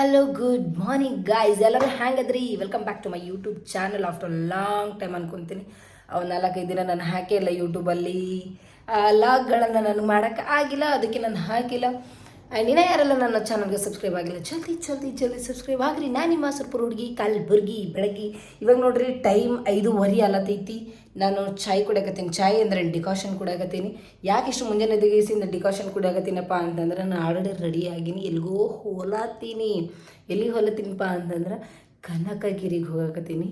Hello good morning guys ಎಲ್ಲರೂ ಹ್ಯಾಂಗದ್ರಿ? Welcome back to my YouTube channel after long time ಅನ್ಕೊಂತೀನಿ. ಅವು ನಾಲ್ಕೈದು ದಿನ ನಾನು ಹಾಕಿಲ್ಲ ಯೂಟ್ಯೂಬಲ್ಲಿ ಲಾಗ್ಗಳನ್ನು ನಾನು ಮಾಡೋಕ್ಕೆ ಆಗಿಲ್ಲ. ಅದಕ್ಕೆ ನಾನು ಹಾಕಿಲ್ಲ. ಆ್ಯಂಡ್ ಇನ್ನೂ ಯಾರೆಲ್ಲ ನನ್ನ ಚಾನಲ್ಗೆ ಸಬ್ಸ್ಕ್ರೈಬ್ ಆಗಿಲ್ಲ, ಜಲ್ದಿ ಜಲ್ದಿ ಜಲ್ದಿ ಸಬ್ಸ್ಕ್ರೈಬ್ ಆಗಿರಿ. ನಾನು ನಿಮ್ಮ ಸುರ್ಪುರ ಹುಡುಗಿ, ಕಲ್ಬುರ್ಗಿ, ಬೆಳಗ್ಗೆ. ಇವಾಗ ನೋಡಿರಿ ಟೈಮ್ ಐದೂವರೆ ಅಲ್ಲತೈತಿ ನಾನು ಚಾಯ್ ಕುಡಿಯಾಕತ್ತೀನಿ. ಚಾಯ್ ಅಂದ್ರೆ ಡಿಕಾಷನ್ ಕುಡಿಯಾಕತ್ತೀನಿ. ಯಾಕೆ ಇಷ್ಟು ಮುಂಜಾನೆ ದಿವಸದಿಂದ ಡಿಕಾಷನ್ ಕುಡಿಯಾಕತ್ತೀನಪ್ಪ ಅಂತಂದ್ರೆ ನಾನು ಆಲ್ರೆಡಿ ರೆಡಿ ಆಗೀನಿ. ಎಲ್ಲಿಗೋ ಹೋಲಾತೀನಿ ಎಲ್ಲಿಗೆ ಹೊಲತ್ತೀನಿಪ್ಪ ಅಂತಂದ್ರೆ, ಕನಕಗಿರಿಗೆ ಹೋಗಕತ್ತೀನಿ.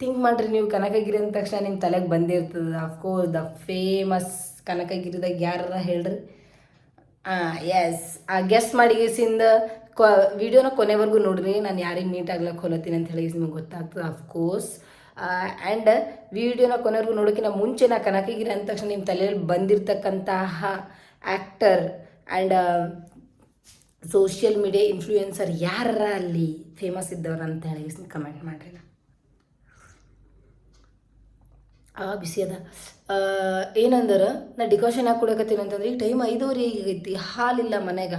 ಥಿಂಕ್ ಮಾಡಿರಿ ನೀವು. ಕನಕಗಿರಿ ಅಂದ ತಕ್ಷಣ ನಿಮ್ಮ ತಲೆಗೆ ಬಂದಿರ್ತದೆ. ಅಫ್ಕೋರ್ಸ್ ದ ಫೇಮಸ್ ಕನಕಗಿರಿದಾಗ ಯಾರ ಹೇಳ್ರಿ? ಎಸ್ ಆ ಗೆಸ್ ಮಾಡಿ ಗೇಸಿಂದ ವಿಡಿಯೋನ ಕೊನೆವರೆಗೂ ನೋಡ್ರಿ. ನಾನು ಯಾರಿಗೆ ಮೀಟ್ ಆಗ್ಲಕ್ಕೆ ಹೊಲತ್ತೀನಿ ಅಂತ ಹೇಳಿ ನಿಮಗೆ ಗೊತ್ತಾಗ್ತದೆ ಅಫ್ಕೋರ್ಸ್ ಆ್ಯಂಡ್ ವಿಡಿಯೋನ ಕೊನೆವರೆಗೂ ನೋಡೋಕ್ಕಿಂತ ಮುಂಚೆ ನಾ ಕನಕಗಿರಿ ಅಂದ ತಕ್ಷಣ ನಿಮ್ಮ ತಲೆಯಲ್ಲಿ ಬಂದಿರತಕ್ಕಂತಹ actor and social media influencer ಯಾರ ಅಲ್ಲಿ ಫೇಮಸ್ ಇದ್ದವ್ರು ಅಂತ ಹೇಳಿ ಕಮೆಂಟ್ ಮಾಡಿರಿ ಆ, ಬಿಸಿ ಅದ. ಏನಂದ್ರೆ, ನಾ ಡಿಕಾಷನ್ ಹಾಕಿ ಕೊಡಕತ್ತೀನಿ ಅಂತಂದ್ರೆ ಈಗ ಟೈಮ್ ಐದೂವರೆ ಆಗೈತಿ ಹಾಲಿಲ್ಲ ಮನೆಗೆ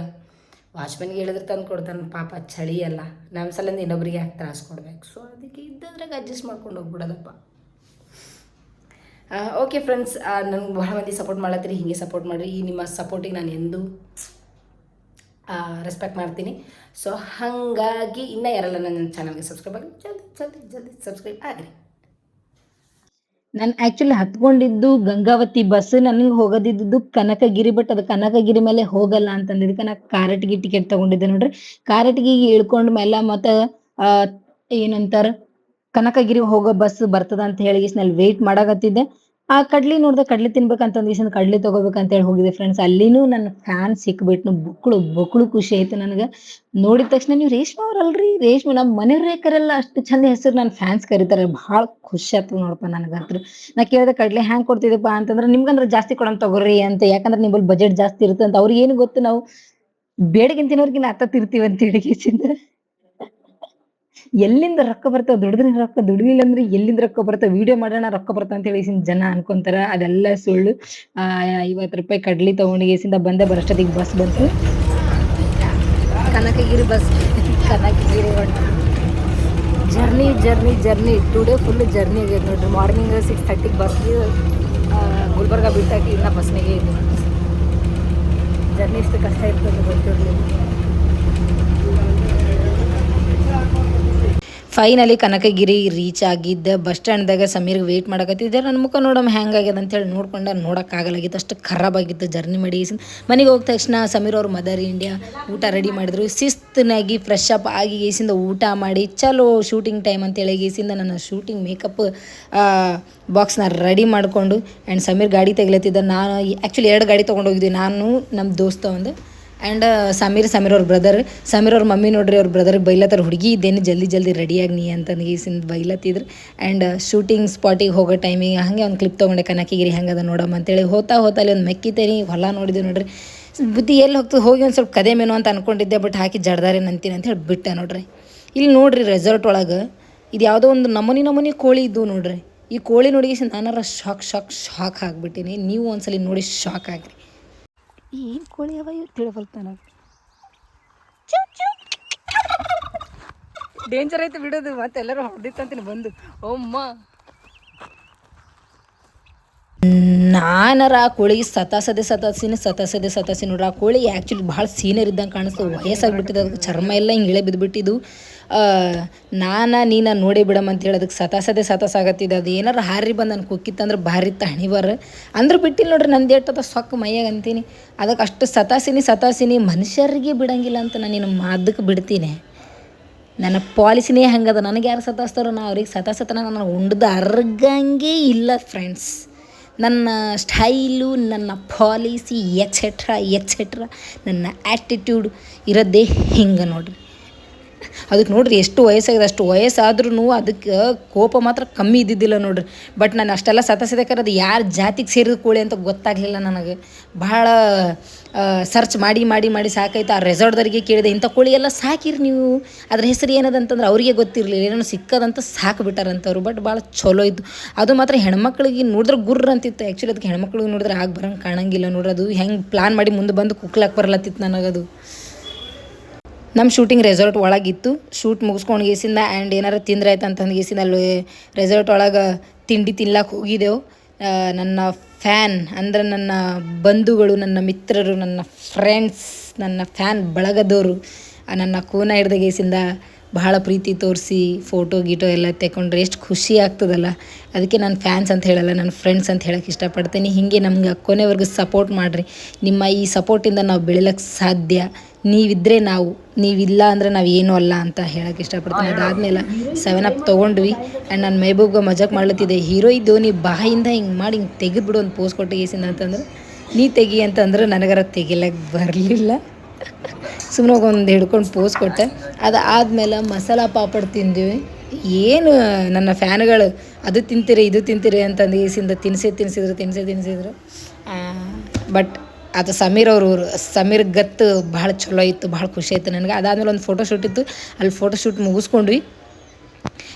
ವಾಚ್ಮನ್ಗೆ ಹೇಳಿದ್ರೆ ತಂದು ಕೊಡ್ತಾನೆ, ಪಾಪ ಚಳಿ ಅಲ್ಲ. ನಮ್ಮ ಸಲಿಂದ ಇನ್ನೊಬ್ರಿಗೆ ಯಾಕೆ ತ್ರಾಸು ಕೊಡ್ಬೇಕು? ಸೊ ಅದಕ್ಕೆ ಇದ್ದಂದ್ರಾಗ ಅಡ್ಜಸ್ಟ್ ಮಾಡ್ಕೊಂಡು ಹೋಗ್ಬಿಡೋದಪ್ಪ. ಓಕೆ ಫ್ರೆಂಡ್ಸ್ ನನಗೆ ಬಹಳ ಮಂದಿ ಸಪೋರ್ಟ್ ಮಾಡತ್ತೀರಿ, ಹೀಗೆ ಸಪೋರ್ಟ್ ಮಾಡಿರಿ. ಈ ನಿಮ್ಮ ಸಪೋರ್ಟಿಗೆ ನಾನು ಎಂದೂ ರೆಸ್ಪೆಕ್ಟ್ ಮಾಡ್ತೀನಿ. ಸೊ ಹಾಗಾಗಿ ಇನ್ನೂ ಯಾರೆಲ್ಲ ನನ್ನ ಚಾನಲ್ಗೆ ಸಬ್ಸ್ಕ್ರೈಬ್ ಆಗಿ ಜಲ್ದಿ ಜಲ್ದಿ ಜಲ್ದಿ ಸಬ್ಸ್ಕ್ರೈಬ್ ಆಗಿರಿ. ನಾನು ಆಕ್ಚುಲಿ ಹತ್ಕೊಂಡಿದ್ದು ಗಂಗಾವತಿ ಬಸ್ ನನಗೆ ಹೋಗೋದಿದ್ದು ಕನಕಗಿರಿ ಬಟ್ ಅದು ಕನಕಗಿರಿ ಮೇಲೆ ಹೋಗಲ್ಲ ಅಂತಂದಿದ್ದಕ್ಕೆ ನಾ ಕಾರಟ್ಗಿ ಟಿಕೆಟ್ ತಗೊಂಡಿದ್ದೆ ನೋಡ್ರಿ. ಕಾರಟ್ಗಿ ಇಳ್ಕೊಂಡ್ ಮೇಲೆ ಮತ್ತೆ ಏನಂತಾರ, ಕನಕಗಿರಿ ಹೋಗೋ ಬಸ್ ಬರ್ತದ ಅಂತ ಹೇಳಿ ವೇಟ್ ಮಾಡಾಕತ್ತಿದ್ದೆ. ಆ ಕಡ್ಲಿ ನೋಡ್ದೆ ಕಡ್ಲಿ ತಿನ್ಬೇಕಂತ ದಿವಸ ಕಡ್ಲಿ ತಗೋಬೇಕಂತ ಹೇಳಿ ಹೋಗಿದ್ದೆ ಫ್ರೆಂಡ್ಸ್ ಅಲ್ಲಿನೂ ನನ್ನ ಫ್ಯಾನ್ ಸಿಕ್ಬಿಟ್ನು, ಬುಕ್ಳು ಬುಕ್ಳು ಖುಷಿ ಆಯ್ತು ನನಗೆ. ನೋಡಿದ ತಕ್ಷಣ ನೀವು ರೇಷ್ಮೆ ಅವ್ರಲ್ರಿ ರೇಷ್ಮೆ ನಮ್ಮ ಮನೆ ರೇಖರೆಲ್ಲ ಅಷ್ಟು ಚಂದ ಹೆಸರು ನನ್ನ ಫ್ಯಾನ್ಸ್ ಕರೀತಾರೆ. ಬಹಳ ಖುಷಿ ಆಯ್ತು ನೋಡಪ್ಪ ನನಗಂತೂ ನಾ ಕೇಳಿದೆ ಕಡ್ಲೆ ಹ್ಯಾಂಗ್ ಕೊಡ್ತಿದ್ದಪ್ಪ ಅಂತಂದ್ರೆ ನಿಮ್ಗಂದ್ರೆ ಜಾಸ್ತಿ ಕೊಡೋಣ ತಗೋರಿ ಅಂತ, ಯಾಕಂದ್ರೆ ನಿಮ್ಮಲ್ಲಿ ಬಜೆಟ್ ಜಾಸ್ತಿ ಇರುತ್ತೆ ಅಂತ ಅವ್ರಿಗೆ ಏನು ಗೊತ್ತು ನಾವು ಬೇಡಗಿಂತ ತಿನ್ನೋರ್ಗಿನ ಅತ್ತ ತಿರ್ತೀವಿ ಅಂತ ಹೇಳಿ ಎಲ್ಲಿಂದ ರೊಕ್ಕ ಬರ್ತಾವ ದುಡಿದ್ರೆ ರೊಕ್ಕ ದುಡಿಲಿಲ್ಲ ಅಂದ್ರೆ ಎಲ್ಲಿಂದ ರೊಕ್ಕ ಬರ್ತಾವ ವಿಡಿಯೋ ಮಾಡೋಣ ರೊಕ್ಕ ಬರ್ತಾವ ಅಂತ ಹೇಳಿ ಜನ ಅನ್ಕೊಂತಾರ. ಅದೆಲ್ಲ ಸುಳ್ಳು. ಆ, ಐವತ್ತು ರೂಪಾಯಿ ಕಡ್ಲಿ ತಗೊಂಡಿಗೆಸಿಂದ ಬಂದೆ, ಬರಷ್ಟೊತ್ತಿಗೆ ಬಸ್ ಬಂತು. Kanakagiri bus Kanakagiri journey journey journey today full journey ಆಗೈತೆ ನೋಡ್ರಿ. ಮಾರ್ನಿಂಗ್ ಸಿಕ್ಸ್ ತರ್ಟಿಗೆ ಬಸ್ ಗುಲ್ಬರ್ಗ ಬಿಟ್ಟಾಕಿ ಇನ್ನ ಬಸ್ನಾಗೆ ಇದೆ. ಜರ್ನಿ ಇಷ್ಟು ಕಷ್ಟ ಇರ್ತದೆ ಗೊತ್ತಿರಲಿಲ್ಲ. ಫೈನಲಿ ಕನಕಗಿರಿ ರೀಚ್ ಆಗಿದ್ದೆ ಬಸ್ ಸ್ಟ್ಯಾಂಡ್ದಾಗ ಸಮೀರ್ಗೆ ವೇಟ್ ಮಾಡಕತ್ತಿದ್ದೆ. ನನ್ನ ಮುಖ ನೋಡಮ್ಮ ಹೆಂಗಾಗ್ಯದ ಅಂತೇಳಿ ನೋಡ್ಕೊಂಡು ನೋಡೋಕ್ಕಾಗಲಾಗಿತ್ತು ಅಷ್ಟು ಖರಾಬ್ ಆಗಿತ್ತು ಜರ್ನಿ ಮಾಡಿ ಮನೆಗೆ ಹೋದ ತಕ್ಷಣ ಸಮೀರ್ ಅವ್ರ ಮದರ್ ಇಂಡಿಯಾ ಊಟ ರೆಡಿ ಮಾಡಿದ್ರು. ಶಿಸ್ತನಾಗಿ ಫ್ರೆಶ್ ಅಪ್ ಆಗಿ ಗೇಸಿಂದ ಊಟ ಮಾಡಿ ಚಲೋ ಶೂಟಿಂಗ್ ಟೈಮ್ ಅಂತೇಳಿ ಗೇಸಿಂದ ನನ್ನ ಶೂಟಿಂಗ್ ಮೇಕಪ್ ಬಾಕ್ಸ್ನ ರೆಡಿ ಮಾಡಿಕೊಂಡು ಆ್ಯಂಡ್ ಸಮೀರ್ ಗಾಡಿ ತೆಗ್ಲತ್ತಿದ್ದ. ನಾನು ಆ್ಯಕ್ಚುಲಿ ಎರಡು ಗಾಡಿ ತೊಗೊಂಡೋಗಿದ್ವಿ. ನಾನು ನಮ್ಮ ದೋಸ್ತ ಒಂದು. ಆ್ಯಂಡ್ ಸಮೀರ್ ಸಮೀರ್ ಅವ್ರ ಬ್ರದರ್ ಸಮೀರ್ ಅವ್ರ ಮಮ್ಮಿ ನೋಡ್ರಿ ಅವ್ರ ಬ್ರದರ್ ಬೈಲತ್ತಾರ ಹುಡುಗಿ ಇದೇನು ಜಲ್ದಿ ಜಲ್ದಿ ರೆಡಿಯಾಗಿ ನೀ ಅಂತ ಗೀಸಿಂದ ಬೈಲತ್ತಿದ್ರು. ಆ್ಯಂಡ್ ಶೂಟಿಂಗ್ ಸ್ಪಾಟಿಗೆ ಹೋಗೋ ಟೈಮಿಗೆ ಹಾಗೆ ಒಂದು ಕ್ಲಿಪ್ ತೊಗೊಂಡೆ, ಕನಕಿಗಿರಿ ಹೆಂಗದ ನೋಡಮ್ಮ ಅಂತೇಳಿ. ಹೋತಾ ಹೋತಾ ಅಲ್ಲಿ ಒಂದು ಮೆಕ್ಕಿತೇನಿ ಹೊಲ ನೋಡಿದ್ವಿ ನೋಡ್ರಿ. ಬುದ್ಧಿ ಎಲ್ಲಿ ಹೋಗ್ತದೆ, ಹೋಗಿ ಒಂದು ಸ್ವಲ್ಪ ಕದೇಮೇನು ಅಂತ ಅನ್ಕೊಂಡಿದ್ದೆ ಬಟ್ ಹಾಕಿ ಜಡ್ದಾರೆ ನಂತೀನಿ ಅಂತ ಹೇಳಿ ಬಿಟ್ಟೆ ನೋಡ್ರಿ. ಇಲ್ಲಿ ನೋಡ್ರಿ ರೆಸಾರ್ಟ್ ಒಳಗೆ, ಇದು ಯಾವುದೋ ಒಂದು ನಮೂನಿ ನಮೂನಿ ಕೋಳಿ ಇದ್ದು ನೋಡ್ರಿ. ಈ ಕೋಳಿ ನೋಡಿ ನಾನಾರ ಶಾಕ್ ಶಾಕ್ ಶಾಕ್ ಆಗಿಬಿಟ್ಟಿನಿ. ನೀವು ಒಂದ್ಸಲಿ ನೋಡಿ ಶಾಕ್ ಆಗ್ರಿ. ಏನು ಕೋಳಿ ಅವ ಇವ್ರು ತಿಳಬಲ್ತ ನನಗೆ ಡೇಂಜರ್ ಐತೆ ಬಿಡೋದು ಮತ್ತೆ ಎಲ್ಲರೂ ಹೊಡೆದಿತ್ತಂತೀನಿ ಬಂದು. ಓಮ್ಮ ನಾನರ ಕೋಳಿಗೆ ಸತಾಸದೆ ಸತಾಸಿನಿ, ಸತಾಸದೆ ಸತಾಸಿ ನೋಡ್ರಿ, ಆ ಕೋಳಿ ಆ್ಯಕ್ಚುಲಿ ಭಾಳ ಸೀನಿಯರ್ ಇದ್ದಂಗೆ ಕಾಣಿಸ್ತು. ವಯಸ್ಸಾಗ್ಬಿಟ್ಟಿದೆ, ಅದಕ್ಕೆ ಚರ್ಮ ಎಲ್ಲ ಹಿಂಗೆ ಇಳೆ ಬಿದ್ದುಬಿಟ್ಟಿದ್ದು ನಾನ ನೀನ ನೋಡಿ ಬಿಡಮ್ಮ ಅಂತ ಹೇಳಿ ಅದಕ್ಕೆ ಸತಾಸದೆ ಸತಾಸಾಗತ್ತಿದೆ. ಅದು ಏನಾರು ಹಾರಿ ಬಂದು ನನ್ಗೆ ಕುಕ್ಕಿತ್ತಂದ್ರೆ ಭಾರಿ ತಣಿಬಾರ ಅಂದ್ರೆ ಬಿಟ್ಟಿಲ್ಲ ನೋಡ್ರಿ ನಂದು ಏಟದ ಸೊಕ್ಕ ಮೈಯಾಗ ಅಂತೀನಿ. ಅದಕ್ಕೆ ಅಷ್ಟು ಸತಾಸಿನಿ ಸತಾಸಿನಿ ಮನುಷ್ಯರಿಗೆ ಬಿಡಂಗಿಲ್ಲ ಅಂತ ನಾನು ನಿನ್ನ ಮಾದಕ್ಕೆ ಬಿಡ್ತೀನಿ. ನನ್ನ ಪಾಲಿಸಿನೇ ಹಂಗದ. ನನಗೆ ಯಾರು ಸತಾಸ್ತಾರೋ ನಾ ಅವ್ರಿಗೆ ಸತಾಸತನ ನಾನು ಉಂಡ್ದು ಅರ್ಗಂಗೆ ಇಲ್ಲ ಫ್ರೆಂಡ್ಸ್ ನನ್ನ ಸ್ಟೈಲು ನನ್ನ ಪಾಲಿಸಿ ಎಕ್ಸೆಟ್ರಾ ಎಕ್ಸೆಟ್ರಾ ನನ್ನ ಆ್ಯಟಿಟ್ಯೂಡ್ ಇರೋದೇ ಹಿಂಗೆ ನೋಡ್ರಿ. ಅದಕ್ಕೆ ನೋಡ್ರಿ ಎಷ್ಟು ವಯಸ್ಸಾಗಿದೆ, ಅಷ್ಟು ವಯಸ್ಸಾದ್ರೂ ಅದಕ್ಕೆ ಕೋಪ ಮಾತ್ರ ಕಮ್ಮಿ ಇದ್ದಿದ್ದಿಲ್ಲ ನೋಡ್ರಿ. ಬಟ್ ನಾನು ಅಷ್ಟೆಲ್ಲ ಸತಸದಕ್ಕಾರ ಅದು ಯಾರ ಜಾತಿಗೆ ಸೇರಿದ ಕೋಳಿ ಅಂತ ಗೊತ್ತಾಗಲಿಲ್ಲ ನನಗೆ. ಬಹಳ ಸರ್ಚ್ ಮಾಡಿ ಮಾಡಿ ಮಾಡಿ ಸಾಕಾಯ್ತು. ಆ ರೆಸಾರ್ಟ್ದವರಿಗೆ ಕೇಳಿದೆ, ಇಂಥ ಕೋಳಿ ಎಲ್ಲ ಸಾಕಿರಿ ನೀವು. ಅದ್ರ ಹೆಸರು ಏನದ ಅಂತಂದ್ರೆ ಅವರಿಗೆ ಗೊತ್ತಿರಲಿಲ್ಲ. ಏನೋ ಸಿಕ್ಕದಂತ ಸಾಕುಬಿಟ್ಟಾರಂಥವ್ರು ಬಟ್ ಭಾಳ ಚಲೋ ಇತ್ತು. ಅದು ಮಾತ್ರ ಹೆಣ್ಮಕ್ಳಿಗೆ ನೋಡಿದ್ರೆ ಗುರ್ರ ಅಂತಿತ್ತು. ಆ್ಯಕ್ಚುಲಿ ಅದಕ್ಕೆ ಹೆಣ್ಮಕ್ಳಿಗೆ ನೋಡಿದ್ರೆ ಆಗಿ ಬರಂಗೆ ಕಾಣಂಗಿಲ್ಲ ನೋಡ್ರಿ. ಅದು ಹೆಂಗೆ ಪ್ಲಾನ್ ಮಾಡಿ ಮುಂದೆ ಬಂದು ಕುಕ್ಲಾಕ್ ಬರ್ಲತ್ತಿತ್ತು ನನಗದು. ನಮ್ಮ ಶೂಟಿಂಗ್ ರೆಸಾರ್ಟ್ ಒಳಗಿತ್ತು ಶೂಟ್ ಮುಗಿಸ್ಕೊಂಡು ಗೇಸಿಂದ ಆ್ಯಂಡ್ ಏನಾರು ತಿಂದ್ರೆ ಆಯ್ತು ಅಂತಂದು ಗೇಸಿಂದ ಅಲ್ಲಿ ರೆಸಾರ್ಟ್ ಒಳಗೆ ತಿಂಡಿ ತಿನ್ಲಕ್ಕೆ ಹೋಗಿದ್ದೆವು. ನನ್ನ ಫ್ಯಾನ್ ಅಂದರೆ ನನ್ನ ಬಂಧುಗಳು, ನನ್ನ ಮಿತ್ರರು, ನನ್ನ ಫ್ರೆಂಡ್ಸ್ ನನ್ನ ಫ್ಯಾನ್ ಬಳಗದವರು ನನ್ನ ಕೋನ ಹಿಡ್ದ ಗೇಸಿಂದ ಬಹಳ ಪ್ರೀತಿ ತೋರಿಸಿ ಫೋಟೋ ಗೀಟೋ ಎಲ್ಲ ತೆಕೊಂಡ್ರೆ ಎಷ್ಟು ಖುಷಿ ಆಗ್ತದಲ್ಲ. ಅದಕ್ಕೆ ನಾನು ಫ್ಯಾನ್ಸ್ ಅಂತ ಹೇಳಲ್ಲ ನನ್ನ ಫ್ರೆಂಡ್ಸ್ ಅಂತ ಹೇಳಕ್ಕೆ ಇಷ್ಟಪಡ್ತೀನಿ. ಹೀಗೆ ನಮ್ಗೆ ಕೊನೆವರೆಗೂ ಸಪೋರ್ಟ್ ಮಾಡಿರಿ. ನಿಮ್ಮ ಈ ಸಪೋರ್ಟಿಂದ ನಾವು ಬೆಳಿಲಕ್ಕೆ ಸಾಧ್ಯ. ನೀವಿದ್ದರೆ ನಾವು, ನೀವಿಲ್ಲ ಅಂದ್ರೆ ನಾವು ಏನೂ ಅಲ್ಲ ಅಂತ ಹೇಳಕ್ಕೆ ಇಷ್ಟಪಡ್ತೀನಿ. ಅದಾದಮೇಲೆ ಸೆವೆನ್ ಅಪ್ ತೊಗೊಂಡ್ವಿ. ಆ್ಯಂಡ್ ನಾನು ಮೈಬೂಬ್ಗೆ ಮಜಾಕ್ ಮಾಡ್ಲತ್ತಿದ್ದೆ. ಹೀರೋ ಇದ್ದೋ ನೀ ಬಾಯಿಂದ ಹಿಂಗೆ ಮಾಡಿ ಹಿಂಗೆ ತೆಗೆದ್ಬಿಡು ಒಂದು ಪೋಸ್ ಕೊಟ್ಟು ಗೇಸಿಂದ ಅಂತಂದ್ರೆ, ನೀ ತೆಗಿ ಅಂತಂದ್ರೆ ನನಗರ ತೆಗಿಲಕ್ಕೆ ಬರಲಿಲ್ಲ. ಸುಮ್ಮನೆ ಒಂದು ಹಿಡ್ಕೊಂಡು ಪೋಸ್ ಕೊಟ್ಟೆ. ಅದಾದಮೇಲೆ ಮಸಾಲ ಪಾಪಡ್ ತಿಂದ್ವಿ. ಏನು ನನ್ನ ಫ್ಯಾನ್ಗಳು, ಅದು ತಿಂತೀರಿ, ಇದು ತಿಂತೀರಿ ಅಂತಂದು ಈಸಿಂದ ತಿನ್ಸಿ, ತಿನ್ಸಿದ್ರು ತಿನ್ಸಿ, ತಿನ್ಸಿದ್ರು. ಬಟ್ ಅದು ಸಮೀರ್ ಅವರು, ಸಮೀರ್ ಗತ್ತು ಭಾಳ ಚಲೋ ಇತ್ತು, ಭಾಳ ಖುಷಿ ಆಯ್ತು ನನಗೆ. ಅದಾದಮೇಲೆ ಒಂದು ಫೋಟೋ ಶೂಟ್ ಇತ್ತು. ಅಲ್ಲಿ ಫೋಟೋ ಶೂಟ್ ಮುಗಿಸ್ಕೊಂಡ್ವಿ.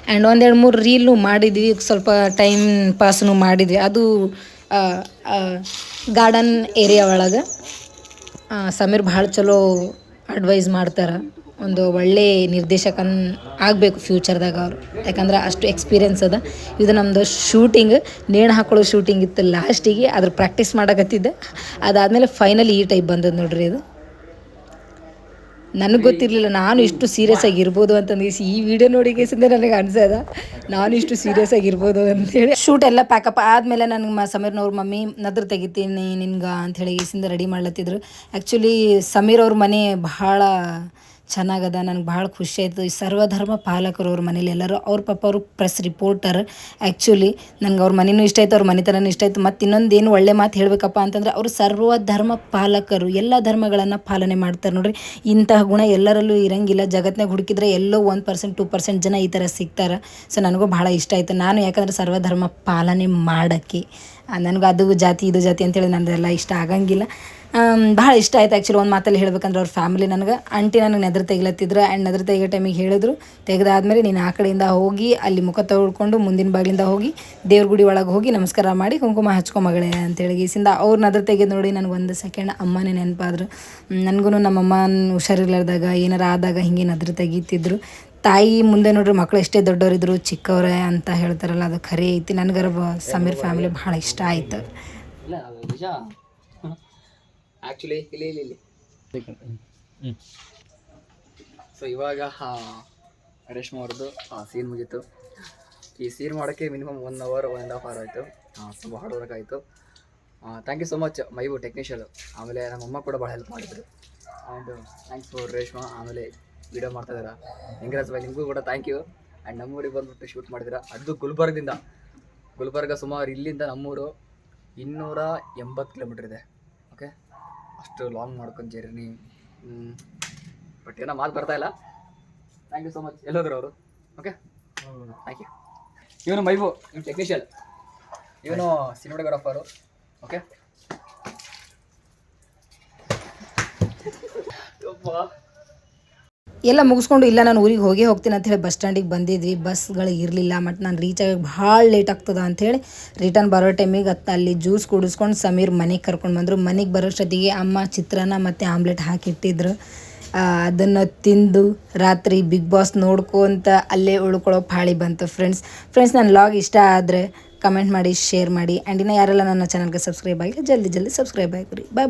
ಆ್ಯಂಡ್ ಒಂದೆರಡು ಮೂರು ರೀಲು ಮಾಡಿದ್ವಿ. ಸ್ವಲ್ಪ ಟೈಮ್ ಪಾಸ್ನು ಮಾಡಿದ್ವಿ. ಅದು ಗಾರ್ಡನ್ ಏರಿಯಾ ಒಳಗೆ ಸಮೀರ್ ಭಾಳ ಚಲೋ ಅಡ್ವೈಸ್ ಮಾಡ್ತಾರೆ. ಒಂದು ಒಳ್ಳೆ ನಿರ್ದೇಶಕನ್ ಆಗಬೇಕು ಫ್ಯೂಚರ್ದಾಗ ಅವರು. ಯಾಕಂದ್ರೆ ಅಷ್ಟು ಎಕ್ಸ್ಪೀರಿಯನ್ಸ್ ಅದ. ಇದು ನಮ್ಮದು ಶೂಟಿಂಗ್ ನೇಣು ಹಾಕೊಳ್ಳೋ ಶೂಟಿಂಗ್ ಇತ್ತು ಲಾಸ್ಟಿಗೆ ಅದ್ರ ಪ್ರಾಕ್ಟೀಸ್ ಮಾಡಕತ್ತಿದ್ದೆ. ಅದಾದಮೇಲೆ ಫೈನಲ್ ಈ ಟೈಪ್ ಬಂದದ್ದು ನೋಡ್ರಿ ಇದು. ನನಗೆ ಗೊತ್ತಿರಲಿಲ್ಲ, ನಾನು ಇಷ್ಟು ಸೀರಿಯಸ್ ಆಗಿರ್ಬೋದು ಅಂತಂದು ಈ ವಿಡಿಯೋ ನೋಡಿ ಕೇಸಿಂದ ನನಗೆ ಅನ್ಸದ ನಾನು ಇಷ್ಟು ಸೀರಿಯಸ್ ಆಗಿರ್ಬೋದು ಅಂತೇಳಿ. ಶೂಟ್ ಎಲ್ಲ ಪ್ಯಾಕಪ್ ಆದಮೇಲೆ ನನಗೆ ಮ ಸಮೀರ್ನವ್ರ ಮಮ್ಮಿ, ನದ್ರ ತೆಗಿತೀನಿ ನಿನ್ಗೆ ಹೇಳಿ ಗೇಸಿಂದ ರೆಡಿ ಮಾಡ್ಲತ್ತಿದ್ರು. ಆ್ಯಕ್ಚುಲಿ ಸಮೀರ್ ಅವ್ರ ಮನೆ ಭಾಳ ಚೆನ್ನಾಗದ, ನನಗೆ ಭಾಳ ಖುಷಿ ಆಯಿತು ಈ ಸರ್ವಧರ್ಮ ಪಾಲಕರು ಅವ್ರ ಮನೇಲಿ ಎಲ್ಲರೂ, ಅವ್ರ ಪಾಪ ಅವರು ಪ್ರೆಸ್ ರಿಪೋರ್ಟರ್ ಆ್ಯಕ್ಚುಲಿ ನನಗೆ ಅವ್ರ ಮನೆಯೂ ಇಷ್ಟ ಆಯ್ತು, ಅವ್ರ ಮನೆತನೂ ಇಷ್ಟ ಆಯಿತು. ಮತ್ತು ಇನ್ನೊಂದು ಏನು ಒಳ್ಳೆ ಮಾತು ಹೇಳಬೇಕಪ್ಪ ಅಂತಂದ್ರೆ, ಅವರು ಸರ್ವ ಧರ್ಮ ಪಾಲಕರು, ಎಲ್ಲ ಧರ್ಮಗಳನ್ನು ಪಾಲನೆ ಮಾಡ್ತಾರೆ ನೋಡ್ರಿ. ಇಂತಹ ಗುಣ ಎಲ್ಲರಲ್ಲೂ ಇರಂಗಿಲ್ಲ. ಜಗತ್ನಾಗ ಹುಡುಕಿದ್ರೆ ಎಲ್ಲೋ ಒಂದು ಪರ್ಸೆಂಟ್ ಟೂ ಪರ್ಸೆಂಟ್ ಜನ ಈ ಥರ ಸಿಗ್ತಾರೆ. ಸೊ ನನಗೂ ಭಾಳ ಇಷ್ಟ ಆಯಿತು. ನಾನು ಯಾಕಂದ್ರೆ ಸರ್ವಧರ್ಮ ಪಾಲನೆ ಮಾಡೋಕ್ಕೆ ನನಗೂ ಅದು ಜಾತಿ, ಇದು ಜಾತಿ ಅಂತೇಳಿ ನನ್ನದೆಲ್ಲ ಇಷ್ಟ ಆಗಂಗಿಲ್ಲ. ಭಾಳ ಇಷ್ಟ ಆಯ್ತು ಆ್ಯಕ್ಚುಲಿ ಒಂದು ಮಾತಲ್ಲಿ ಹೇಳ್ಬೇಕಂದ್ರೆ ಅವ್ರ ಫ್ಯಾಮಿಲಿ ನನಗೆ. ಆಂಟಿ ನನಗೆ ನೆದ್ರ ತೆಗಿಲತ್ತಿದ್ರು ಆ್ಯಂಡ್ ನೆದ್ರ ತೆಗಿಯೋ ಟೈಮಿಗೆ ಹೇಳಿದ್ರು. ತೆಗೆದಾದ್ಮೇಲೆ ನೀನು ಆ ಕಡೆಯಿಂದ ಹೋಗಿ, ಅಲ್ಲಿ ಮುಖ ತೊಳ್ಕೊಂಡು ಮುಂದಿನ ಬಾಗಿಲಿಂದ ಹೋಗಿ, ದೇವ್ರ ಗುಡಿ ಒಳಗೆ ಹೋಗಿ ನಮಸ್ಕಾರ ಮಾಡಿ ಕುಂಕುಮ ಹಚ್ಕೊ ಮಗಳೇ ಅಂತೇಳಿ ಗೀಸಿಂದ ಅವ್ರ ನದ್ರ ತೆಗೆದು ನೋಡಿ ನನಗೆ ಒಂದು ಸೆಕೆಂಡ್ ಅಮ್ಮನೇ ನೆನಪಾದ್ರು. ನನಗೂ ನಮ್ಮಮ್ಮ ಹುಷಾರಿರ್ಲಾರ್ದಾಗ, ಏನಾರ ಆದಾಗ ಹಿಂಗೆ ನದ್ರ ತೆಗೀತಿದ್ರು. ತಾಯಿ ಮುಂದೆ ನೋಡ್ರಿ ಮಕ್ಕಳು ಎಷ್ಟೇ ದೊಡ್ಡವರಿದ್ರು ಚಿಕ್ಕವ್ರೆ ಅಂತ ಹೇಳ್ತಾರಲ್ಲ, ಅದು ಖರೆ ಐತಿ. ನನಗರ ಸಮೀರ್ ಫ್ಯಾಮಿಲಿ ಭಾಳ ಇಷ್ಟ ಆಯ್ತು. ಆ್ಯಕ್ಚುಲಿ ಇಲ್ಲಿ ಇಲ್ಲಿ ಇಲ್ಲಿ. ಸೊ ಇವಾಗ ರೇಷ್ಮೆ ಅವ್ರದ್ದು ಸೀನ್ ಮುಗೀತು. ಈ ಸೀನ್ ಮಾಡೋಕ್ಕೆ minimum one hour one and half hour ಆಯಿತು. ತುಂಬ ಹಾರ್ಡ್ ವರ್ಕ್ ಆಯಿತು. ಥ್ಯಾಂಕ್ ಯು ಸೊ ಮಚ್ ಮೈಬು ಟೆಕ್ನಿಷಿಯಲ್ ಆಮೇಲೆ ನಮ್ಮಮ್ಮ ಕೂಡ ಭಾಳ ಹೆಲ್ಪ್ ಮಾಡಿದ್ರು. ಆ್ಯಂಡ್ ಥ್ಯಾಂಕ್ಸ್ ಫಾರ್ ರೇಷ್ಮಾ ಆಮೇಲೆ ವಿಡಿಯೋ ಮಾಡ್ತಾ ಇದ್ದಾರೆ ಹೆಂಗ್ರಾಜ್ ಬಾಯ್ ನಿಮಗೂ ಕೂಡ ಥ್ಯಾಂಕ್ ಯು ಆ್ಯಂಡ್ ನಮ್ಮೂರಿಗೆ ಬಂದ್ಬಿಟ್ಟು ಶೂಟ್ ಮಾಡಿದ್ದೀರಾ ಅದು ಗುಲ್ಬರ್ಗದಿಂದ. ಗುಲ್ಬರ್ಗ ಸುಮಾರು ಇಲ್ಲಿಂದ ನಮ್ಮೂರು ಇನ್ನೂರ ಎಂಬತ್ತು ಕಿಲೋಮೀಟ್ರ್ ಇದೆ. ಅಷ್ಟು ಲಾಂಗ್ ಮಾಡ್ಕೊಂಡು ಜರ್ನಿ. ಬಟ್ ಏನೋ ಮಾತು ಬರ್ತಾ ಇಲ್ಲ. ಥ್ಯಾಂಕ್ ಯು ಸೊ ಮಚ್ ಎಲ್ಲೋದ್ರು ಅವರು. ಓಕೆ ಥ್ಯಾಂಕ್ ಯು ಇವನು ಮೈಬು, ಇವನು ಟೆಕ್ನಿಷಿಯಲ್ ಇವನು ಸಿನಿಮಾಟೋಗ್ರಾಫರು ಓಕೆ ಎಲ್ಲ ಮುಗಿಸ್ಕೊಂಡು, ಇಲ್ಲ, ನಾನು ಊರಿಗೆ ಹೋಗಿ ಹೋಗ್ತೀನಿ ಅಂತ ಹೇಳಿ ಬಸ್ ಸ್ಟ್ಯಾಂಡಿಗೆ ಬಂದಿದ್ವಿ. ಬಸ್ಗಳು ಇರಲಿಲ್ಲ ಮತ್ತು ನಾನು ರೀಚ್ ಆಗಿ ಭಾಳ ಲೇಟ್ ಆಗ್ತದ ಅಂಥೇಳಿ ರಿಟರ್ನ್ ಬರೋ ಟೈಮಿಗೆ ಅತ್ತ ಅಲ್ಲಿ ಜ್ಯೂಸ್ ಕುಡಿಸ್ಕೊಂಡು ಸಮೀರ್ ಮನೆಗೆ ಕರ್ಕೊಂಡು ಬಂದರು. ಮನೆಗೆ ಬರೋಷ್ಟೊತ್ತಿಗೆ ಅಮ್ಮ ಚಿತ್ರಾನ್ನ ಮತ್ತು ಆಮ್ಲೆಟ್ ಹಾಕಿಟ್ಟಿದ್ರು. ಅದನ್ನು ತಿಂದು ರಾತ್ರಿ ಬಿಗ್ ಬಾಸ್ ನೋಡ್ಕೊಂತ ಅಲ್ಲೇ ಉಳ್ಕೊಳ್ಳೋ ಪಾಳಿ ಬಂತು ಫ್ರೆಂಡ್ಸ್ ಫ್ರೆಂಡ್ಸ್ ನನ್ನ ಲಾಗ್ ಇಷ್ಟ ಆದರೆ ಕಮೆಂಟ್ ಮಾಡಿ ಶೇರ್ ಮಾಡಿ. ಆ್ಯಂಡ್ ಇನ್ನು ಯಾರೆಲ್ಲ ನನ್ನ ಚಾನಲ್ಗೆ ಸಬ್ಸ್ಕ್ರೈಬ್ ಆಗಿಲ್ಲ, ಜಲ್ದಿ ಜಲ್ದಿ ಸಬ್ಸ್ಕ್ರೈಬ್ ಆಗಿರಿ ಬಾಯ್